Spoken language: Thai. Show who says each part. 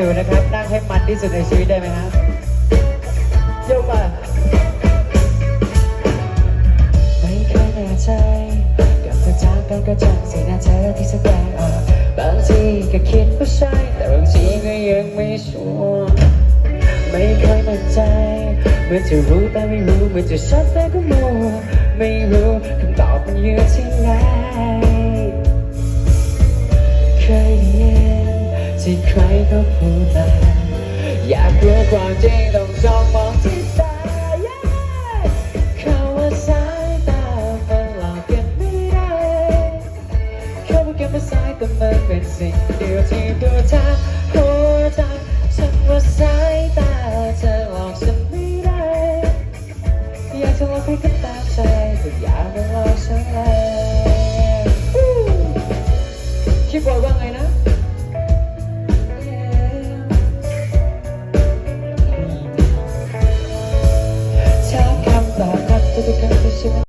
Speaker 1: อยู่นะครับ นั่งให้มันที่สุดในชีวิตได้ไหมครับยกมาไม่เคยแน่ใจกับเธอจากกันกระจังสีหน้าเธอที่แสดงออกบางทีก็คิดว่าใช่ แต่บางทีก็ยังไม่ชัวร์ไม่เคยมั่นใจเมื่อจะรู้แต่ไม่รู้เมื่อจะชัดแต่ก็มัวไม่รู้คำตอบมันอยู่ที่ไหนเคย ที่ใครก็พูดมาอยากรู้ความจริงต้องจ้องมองที่ตาคำว่าสายตามันหลอกกันไม่ได้คำว่าแค่สายตามันเป็นสิ่งเดียวที่ตัวเธอหัวใจฉันว่าสายตาเธอหลอกฉันไม่ได้อยากจะหลอกให้กันตามใจแต่อย่ามาหลอกฉันเลยคิดว่าว่าไงนะ